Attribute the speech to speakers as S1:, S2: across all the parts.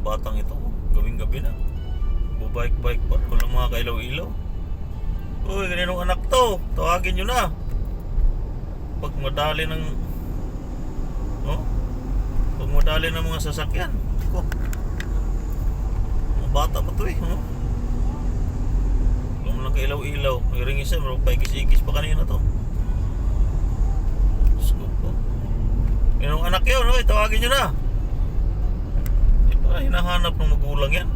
S1: mga batang ito, gawing gabi na. Bubike-bike pa, walang mga kailaw-ilaw. Uy, kaninong anak to? Tawagin nyo na. Pag madali ng... Oh? Pag madali ng mga sasakyan. Ko. Mga bata pa to eh. Oh? Walang lang kailaw-ilaw. May ring isa, may paikis-ikis pa kanina to. Diyos ko po. Yung anak yun, oy, tawagin nyo na. Di ba hinahanap ng magulang yan?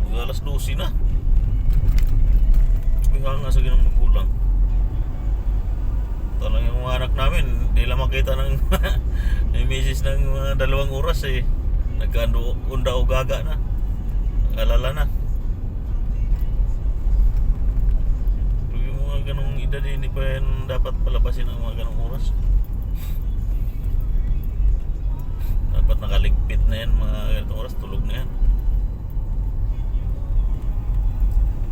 S1: Mag alas 12 na. Bigla nga sa ganang magulang. Talang yung mga anak namin, hindi lang makita ng misis ng mga dalawang oras eh. Nagkando unda o gaga na. Alala na. Yung mga ganong edad eh, hindi pa yan dapat palabasin ang mga ganong oras. Ganitong oras, tulog na yan.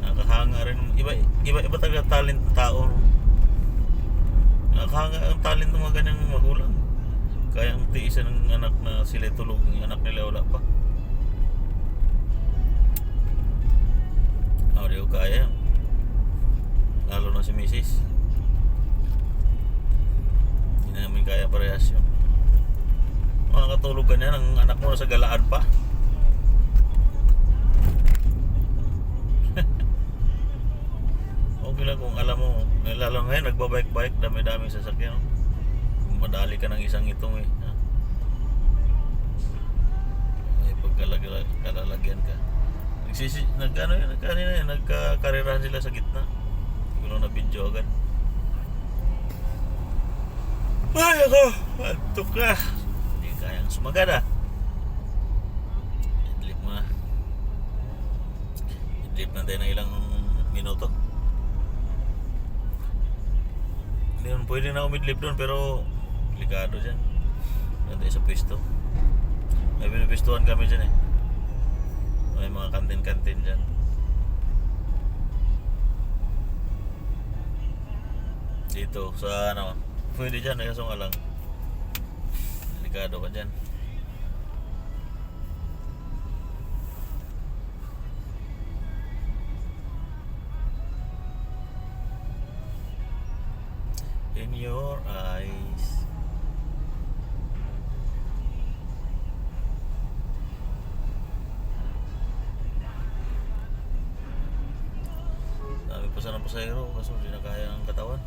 S1: Nakahanga rin, iba, iba, iba talaga talent ng tao. no? Nakahanga ang talent ng mga ganyang magulang. Kayang tiisan ng anak na sila tulog, yung anak nila wala pa. Ko kaya. Lalo na si Mrs. Hindi namin kaya parehas yun. Makakatulog ka niya ng anak mo sa galaan pa. okay lang kung alam mo, lalo ngayon nagbabike-bike, dami-daming sasakyan. Madali ka ng isang itong eh. ha? Ay, pagkalalagyan ka. Nagsisi, nag, ano yun, nag, ano yun, nagkakarirahan sila sa gitna. Hindi na video agad. Ay, ako! Antok ka! Hindi kayang sumagad ah. Idlip mo na. Idlip na tayo ng ilang minuto. Hindi naman pwede na umidlip doon pero delikado dyan. Doon tayo sa pwesto. May pinipistuhan kami dyan eh. May mga kantin-kantin dyan. Dito sa ano, pwede dyan, eh, kaso nga lang. Delikado ka dyan. In your eyes. Dami pa sana pasahero kaso hindi na kaya ng katawan.